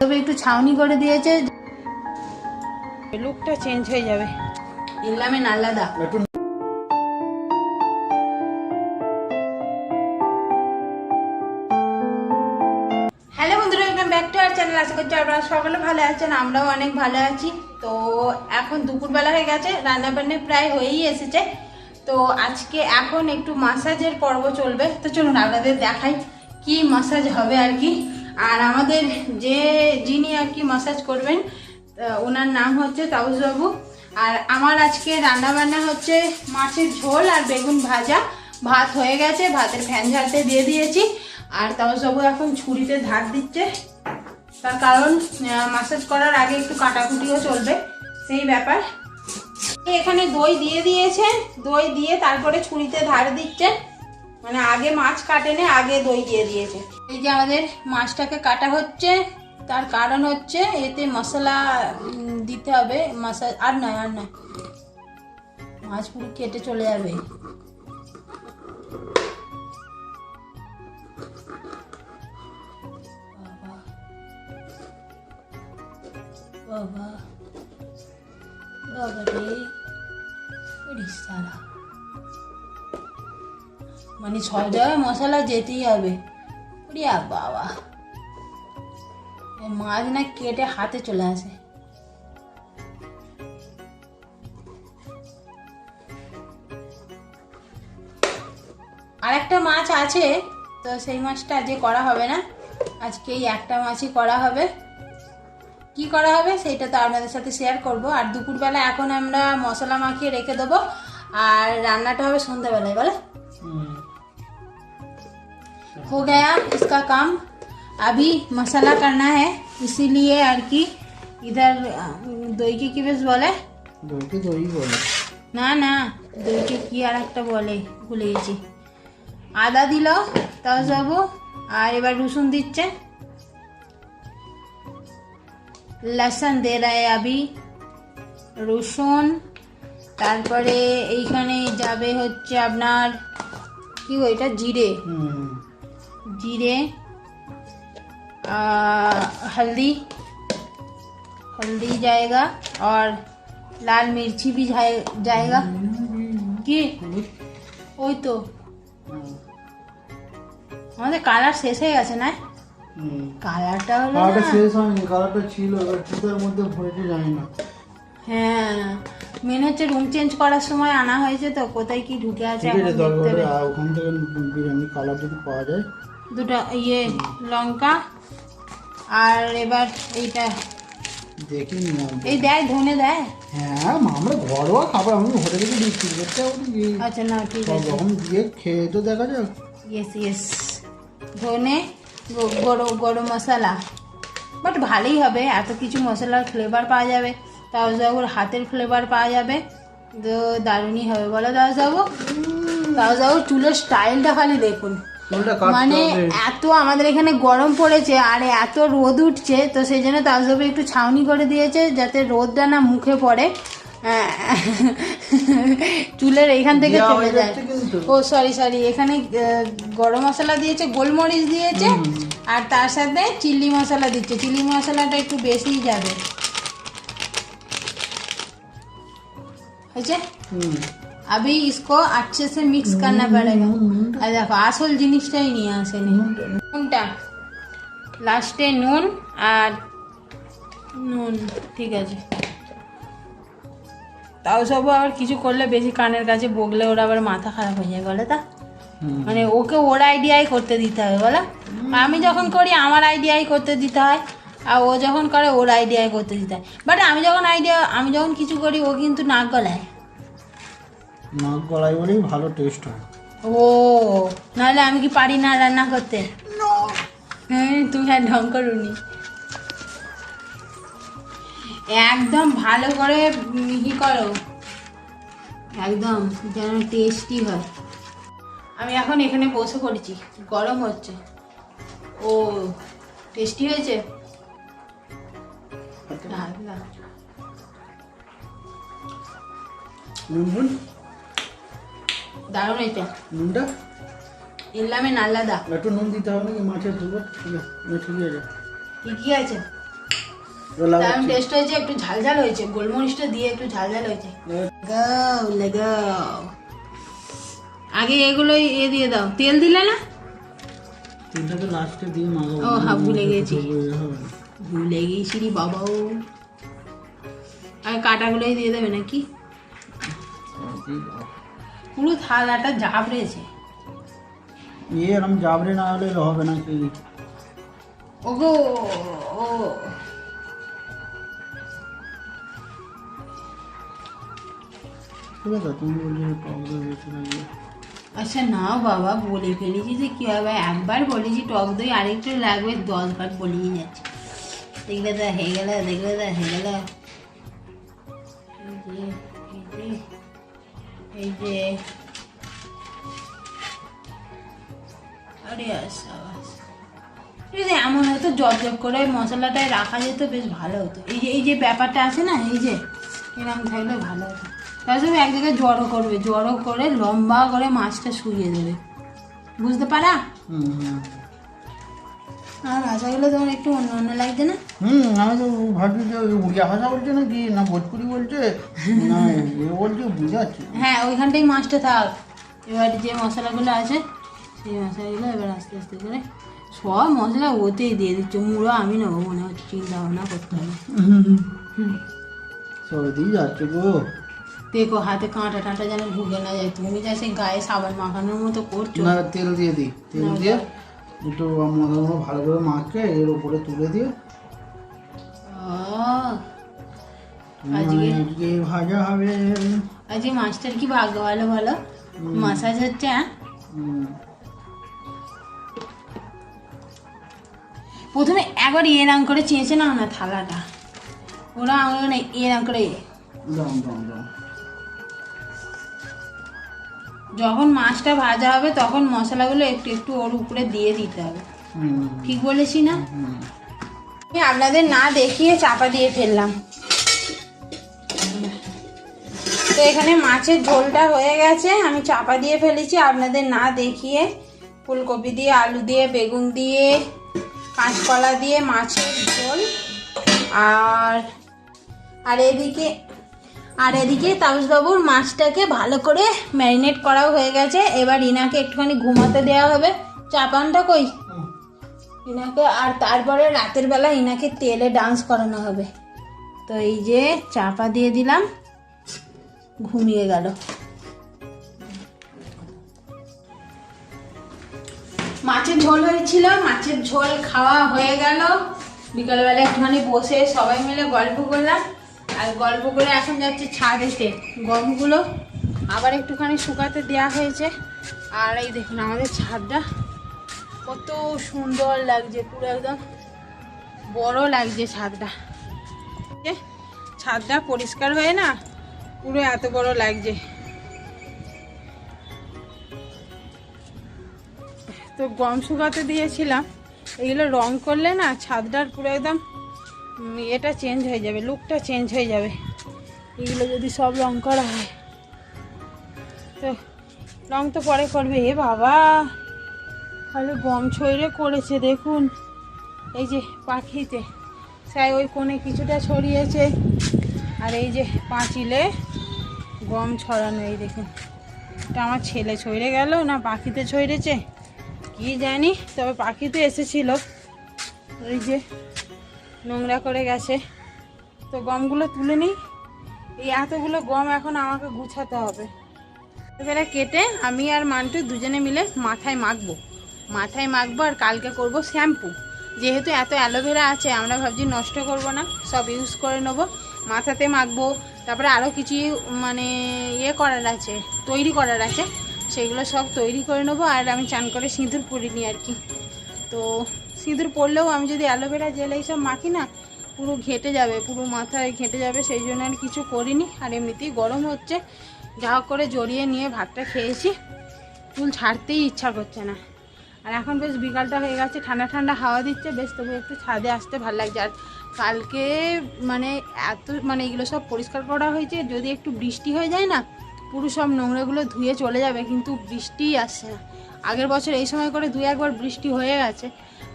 তবে একটু ছাউনি করে দিয়েছে। লুকটা চেঞ্জ হয়ে যাবে। একটু হ্যালো বন্ধুরা welcome back to our channel আশা করছি আপনারা সকলে ভালো আছেন আমরাও অনেক ভালো আছি। তো এখন দুপুরবেলা হয়ে গেছে রান্না বান্না প্রায় হয়েই এসেছে। তো আজকে এখন একটু মাসাজের পর্ব চলবে। তো চলুন আপনাদের দেখাই কি মাসাজ হবে আর কি। আর আমাদের যে যিনি আর কি মাসাজ করবেন ওনার নাম হচ্ছে তাউসবাবু আর আমার আজকে রান্না বান্না হচ্ছে মাছের ঝোল আর বেগুন ভাজা। ভাত হয়ে গেছে, ভাতের ফ্যান ঝাড়তে দিয়ে দিয়েছি। আর তাউসবাবু এখন ছুরিতে ধার দিচ্ছে। তার কারণ মাসাজ করার আগে একটু কাটাকুটিও চলবে। সেই ব্যাপার। এখানে দই দিয়ে দিয়েছে দই দিয়ে তারপরে ছুরিতে ধার দিচ্ছে মানে আগে মাছ কাটেনে, আগে দই দিয়ে দিয়েছে। এই যে আমাদের মাছটাকে কাটা হচ্ছে, তার কারণ হচ্ছে এতে মশলা দিতে হবে। মশলা আর নয় আর নয়। মাছ পুরো কেটে চলে যাবে। সব জায়গায় মশলা যেতেই হবে। ওরিয়া বাবা। মাছ না কেটে হাতে চলে আসে। আর একটা মাছ আছে, তো সেই মাছটা আজকে করা হবে না। আজকে এই একটা মাছই করা হবে। কি করা হবে সেটা তো আপনাদের সাথে শেয়ার করব। আর দুপুরবেলা এখন আমরা মশলা মাখিয়ে রেখে দেবো। আর রান্নাটা হবে সন্ধ্যাবেলায়, বলে? हो गया इसका काम अभी मसाला करना है इसीलिए আর কি ইধার দইকে কি বেশ বলে দইকে দই বলে না না দইকে কি আর একটা বলে ভুলে গেছি আদা দিল তাও যাবো আর এবার রসুন দিচ্ছে লসন দে রায় আবি রসুন তারপরে এইখানে যাবে হচ্ছে আপনার কি গো এটা জিরে হুম जीरे आ, हल्दी हल्दी जाएगा और लाल मिर्ची भी जाए जाएगा কি ওই তো আমাদের কালার শেষ হয়ে গেছে না হুম কালারটা হলো কালারটা না শেষ হয়নি কালারটা ছিল এবার জুতার মধ্যে ভরেছে জানি না হ্যাঁ মেন হচ্ছে রুম চেঞ্জ করার সময় আনা হয়েছে তো কোথায় কি ঢুকে আছে ঠিক এখন আছে দেখতে দরকার হবে। আর ওখান থেকে বিরিয়ানি কালার যদি পাওয়া যায় দুটো ইয়ে লঙ্কা আর এবার এইটা। দেখে এই দেয় ধনে দেয় হ্যাঁ আমরা ঘরোয়া খাবার আমি হোটেলে গিয়ে দিচ্ছি আচ্ছা না ঠিক আছে। রকম দিয়ে খেয়ে তো দেখা যাক। ইয়েস ইয়েস ধনে গরম গরম মশলা। বাট ভালোই হবে এত কিছু মশলার ফ্লেভার পাওয়া যাবে। তাওজাবুর হাতের ফ্লেভার পাওয়া যাবে। তো দারুণই হবে বলো দাওজাবু তাওজাবুর চুলের স্টাইলটা খালি দেখুন। মানে এত আমাদের এখানে গরম পড়েছে আর এত রোদ উঠছে তো সেই জন্য তাওজাবু একটু ছাউনি করে দিয়েছে যাতে রোদটা না মুখে পড়ে। চুলের এইখান থেকে চলে যায়। ও সরি সরি এখানে গরম মশলা দিয়েছে গোলমরিচ দিয়েছে আর তার সাথে চিলি মশলা দিচ্ছে। চিলি মশলাটা একটু বেশিই যাবে। হয়েছে? হুম। अभी इसको अच्छे से मिक्स करना पड़ेगा আর দেখো আসল জিনিসটাই নিয়ে আসেনি নুনটা লাস্টে নুন আর নুন ঠিক আছে তাও সব আবার কিছু করলে বেশি কানের কাছে বগলে ওরা আবার মাথা খারাপ হয়ে যায় বলে তা হুম। মানে ওকে ওর আইডিয়াই করতে দিতে হবে বলো আমি যখন করি আমার আইডিয়াই করতে দিতে হয় আর ও যখন করে ওর আইডিয়াই করতে দিতে হয় বাট আমি যখন আইডিয়া আমি যখন কিছু করি ও কিন্তু নাক গলায় নাক গলায় বলেই ভালো টেস্ট হয়। ও নাহলে আমি কি পারি না রান্না করতে? হ্যাঁ তুমি আর ঢং করুনি। একদম ভালো করে মিহি করো। একদম যেন টেস্টি হয়। আমি এখন এখানে বসে পড়েছি গরম হচ্ছে। ও টেস্টি হয়েছে? না, না। দারুণ এটা নুনটা ইনলামে নাল্লাদা একটু নুন দিতে হবে নাকি মাছের ঝোল ঠিক আছে ঠিক আছে কি কি আছে দারুণ টেস্ট হয়েছে একটু ঝালঝাল হয়েছে গোলমরিচটা দিয়ে একটু ঝালঝাল হয়েছে লাগাও লাগাও আগে এগুলো এ দিয়ে দাও তেল দিলে না তিনটা তো লাস্টে দিয়ে মাখাবো ও, হ্যাঁ, ভুলে গেছি। ভুলে গেছি রে বাবাও আর কাটাগুলোই দিয়ে দেবে নাকি পুরো থালাটা জাবড়েছে ইয়ে এরকম জাবরে না হলে হবে না কি? ওগো ও ঠিক আছে তুমি বলছো টক দই আচ্ছা না বাবা বলে ফেলেছি যে কি হবে? একবার বলেছি টক দই আরেকটু লাগবে দশ বার বলেই যাচ্ছে। দেখলে তো হয়ে গেল দেখলে তো হয়ে গেল। এই যে, এই যদি এমন হতো জব জব করে মশলাটায় রাখা যেত বেশ ভালো হতো। এই যে এই যে ব্যাপারটা আছে না এই যে এরকম থাকলে ভালো হতো। তাহলে এক জায়গায় জড়ো করবে জড়ো করে লম্বা করে মাছটা শুইয়ে দেবে। বুঝতে পারা? হুম। আর ভাষাগুলো তোমার একটু অন্য অন্য লাগছে না? হুম আমি তো ভাবছি যে উড়িয়া ভাষা বলছে নাকি না ভোজপুরি বলছে না এ বলছে বুঝাচ্ছে। হ্যাঁ ওইখানটাই মাছটা থাক। এবার যে মশলাগুলো আছে সেই মশলাগুলো এবার আস্তে আস্তে করে সব মশলা ওতেই দিয়ে দিচ্ছ। মুড়ো আমি নেব মনে হচ্ছে চিন্তা ভাবনা করতে হবে। সবে দিয়ে যাচ্ছে গো। দেখো হাতে কাঁটা টাঁটা যেন ঢুকে না যায়। তুমি যা সেই গায়ে সাবান মাখানোর মতো করছ। না তেল দিয়ে দিই তেল দিয়ে। একটু মতো ভালো করে মাখে এর উপরে তুলে দিয়ে মানে আজকে ভাজা হবে। আজকে মাছটার কি ভাগ্য ভালো ভালো মাসাজ হচ্ছে হ্যাঁ প্রথমে একবার এরাম করে চেঁচে নাও না থালাটা। ওরা এরাম করে দাও দাও দাও। যখন মাছটা ভাজা হবে তখন মশলাগুলো একটু একটু ওর উপরে দিয়ে দিতে হবে। ঠিক বলেছি না? আমি আপনাদের না দেখিয়ে চাপা দিয়ে ফেললাম। তো এখানে মাছের ঝোলটা হয়ে গেছে আমি চাপা দিয়ে ফেলেছি। আপনাদের না দেখিয়ে ফুলকপি দিয়ে আলু দিয়ে বেগুন দিয়ে কাঁচকলা দিয়ে মাছের ঝোল। আর আর এদিকে আর এদিকে তাপসবাবুর মাছটাকে ভালো করে ম্যারিনেট করাও হয়ে গেছে। এবার ইনাকে একটুখানি ঘুমাতে দেওয়া হবে। চাপানটা কই? ইনাকে আর তারপরে রাতের বেলা ইনাকে তেলে ডান্স করানো হবে। তো এই যে চাপা দিয়ে দিলাম। ঘুমিয়ে গেল। মাছের ঝোল হয়েছিল। মাছের ঝোল খাওয়া হয়ে গেল। বিকালবেলা একটুখানি বসে সবাই মিলে গল্প করলাম। আর গল্প করে এখন যাচ্ছে ছাদেতে গমগুলো আবার একটুখানি শুকাতে দেওয়া হয়েছে। আর এই দেখুন আমাদের ছাদটা কত সুন্দর লাগছে, পুরো একদম বড় লাগছে ছাদটা। ছাদটা পরিষ্কার হয়ে না? পুরো এত বড় লাগছে। তো গম শুকাতে দিয়েছিলাম। এগুলো রং করলে না ছাদটার পুরো একদম এটা চেঞ্জ হয়ে যাবে লুকটা চেঞ্জ হয়ে যাবে। এগুলো যদি সব রং করা হয়। তো, রং তো পরে করবে এ বাবা, তাহলে গম ছড়িয়ে করেছে, দেখুন। এই যে পাখিতে সাই ওই কোণে কিছুটা ছড়িয়েছে। আর এই যে পাঁচিলে গম ছড়ানো, এই দেখুন। এটা আমার ছেলে ছড়ে গেল না পাখিতে ছড়েছে কি জানি, তবে পাখি তো এসেছিল। ওই যে নোংরা করে গেছে। তো গমগুলো তুলে নিই। এই এতগুলো গম এখন আমাকে গুছাতে হবে। এবারে কেটে আমি আর মান্টু দুজনে মিলে মাথায় মাখবো। মাথায় মাখবো আর কালকে করব শ্যাম্পু। যেহেতু এত অ্যালোভেরা আছে, আমরা ভাবছি নষ্ট করব না, সব ইউজ করে নেব। মাথাতে মাখবো, তারপরে আরও কিছু মানে ইয়ে করার আছে, তৈরি করার আছে। সেগুলো সব তৈরি করে নেব আর আমি চান করে সিঁদুর পরিনি আর কি। তো সিঁদুর পরলেও আমি যদি অ্যালোভেরা জেল এইসব মাখি না, পুরো ঘেটে যাবে, পুরো মাথায় ঘেটে যাবে, সেই জন্য আর কিছু করিনি। আর এমনিতেই গরম হচ্ছে, যা করে জড়িয়ে নিয়ে ভাতটা খেয়েছি। চুল ছাড়তেই ইচ্ছা করছে না। আর এখন বেশ বিকালটা হয়ে গেছে, ঠান্ডা ঠান্ডা হাওয়া দিচ্ছে, বেশ তবু একটু ছাদে আসতে ভালো লাগছে। আর কালকে মানে এত মানে এগুলো সব পরিষ্কার করা হয়েছে, যদি একটু বৃষ্টি হয়ে যায় না, পুরো সব নোংরাগুলো ধুয়ে চলে যাবে, কিন্তু বৃষ্টিই আসছে না। আগের বছর এই সময় করে দুই একবার বৃষ্টি হয়ে গেছে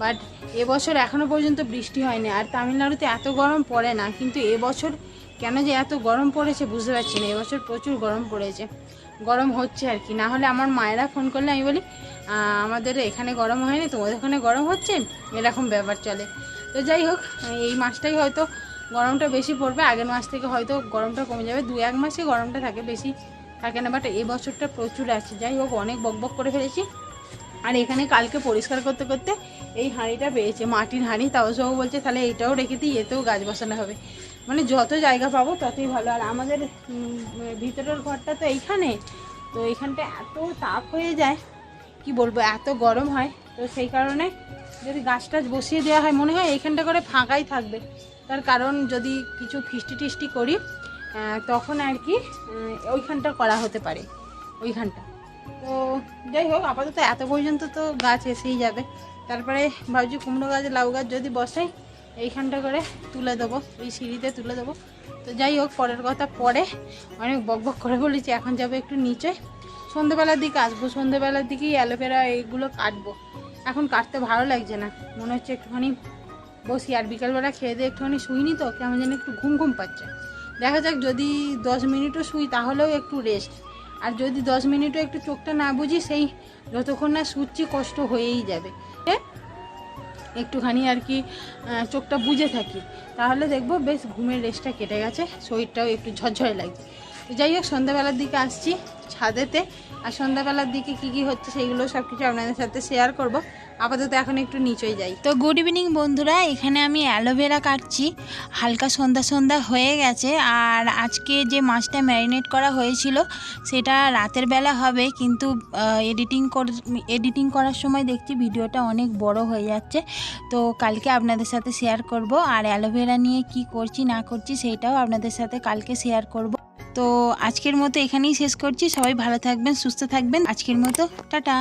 বাট এবছর এখনও পর্যন্ত বৃষ্টি হয়নি। আর তামিলনাড়ুতে এত গরম পড়ে না, কিন্তু এবছর কেন যে এত গরম পড়েছে বুঝতে পারছি না। এবছর প্রচুর গরম পড়েছে। গরম হচ্ছে আর কি। না হলে আমার মায়েরা ফোন করলে আমি বলি আমাদের এখানে গরম হয়নি, তোমাদের ওখানে গরম হচ্ছে? এরকম ব্যাপার চলে। তো যাই হোক, এই মাসটাই হয়তো গরমটা বেশি পড়বে। আগের মাস থেকে হয়তো গরমটা কমে যাবে। দু এক মাসে গরমটা থাকে বেশি। থাকে না বাট এই বছরটা প্রচুর আছে। যাই হোক, অনেক বকবক করে ফেলেছি। আর এখানে কালকে পরিষ্কার করতে করতে এই হাঁড়িটা পেয়েছে, মাটির হাঁড়ি। তাও সব বলছে, তাহলে এটাও রেখে দিই, এতেও গাছ বসানো হবে। মানে যত জায়গা পাবো, ততই ভালো। আর আমাদের ভিতরের ঘরটা তো এইখানে। তো এইখানটা এত তাপ হয়ে যায়, কি বলব, এত গরম হয়। তো সেই কারণে যদি গাছ টাছ বসিয়ে দেওয়া হয়, মনে হয় এইখানটা করে ফাঁকাই থাকবে। তার কারণ যদি কিছু ফিস্টি টিস্টি করি তখন আর কি ওইখানটা করা হতে পারে, ওইখানটা। তো যাই হোক, আপাতত এত পর্যন্ত তো গাছ এসেই যাবে। তারপরে ভাবছি কুমড়ো গাছ, লাউ গাছ যদি বসাই, এইখানটা করে তুলে দেবো এই সিঁড়িতে তুলে দেবো। তো যাই হোক, পরের কথা, পরে অনেক বক বক করে বলেছি, এখন যাব একটু নিচে। সন্ধেবেলার দিকে আসব, সন্ধেবেলার দিকেই অ্যালোভেরা এইগুলো কাটবো। এখন কাটতে ভালো লাগছে না, মনে হচ্ছে একটুখানি বসি, আর বিকালবেলা খেয়ে দিয়ে একটুখানি শুইনি তো, কেমন যেন একটু ঘুম ঘুম পাচ্ছে। দেখা যাক যদি দশ মিনিটও শুই তাহলেও একটু রেস্ট আর যদি দশ মিনিটও একটু চোখটা না বুঝি, সেই যতক্ষণ না শুচ্ছি কষ্ট হয়েই যাবে। এ? একটুখানি আর কি চোখটা বুঝে থাকি। তাহলে দেখব বেশ ঘুমের রেস্টটা কেটে গেছে, শরীরটাও একটু ঝরঝরে লাগছে। তো যাই হোক, সন্ধ্যাবেলার দিকে আসছি ছাদেতে। আর সন্ধ্যাবেলার দিকে কি কি হচ্ছে সেইগুলো সব কিছু আপনাদের সাথে শেয়ার করব। আপাতত এখন একটু নিচেই যাই। তো গুড ইভিনিং বন্ধুরা, এখানে আমি অ্যালোভেরা কাটছি। হালকা সন্ধ্যা সন্ধ্যা হয়ে গেছে আর আজকে যে মাছটা ম্যারিনেট করা হয়েছিল, সেটা রাতের বেলা হবে, কিন্তু এডিটিং কর এডিটিং করার সময় দেখছি ভিডিওটা অনেক বড় হয়ে যাচ্ছে। তো কালকে আপনাদের সাথে শেয়ার করব, আর অ্যালোভেরা নিয়ে কি করছি, না করছি সেইটাও আপনাদের সাথে কালকে শেয়ার করব। তো আজকের মতো এখানেই শেষ করছি। সবাই ভালো থাকবেন, সুস্থ থাকবেন। আজকের মতো, টাটা।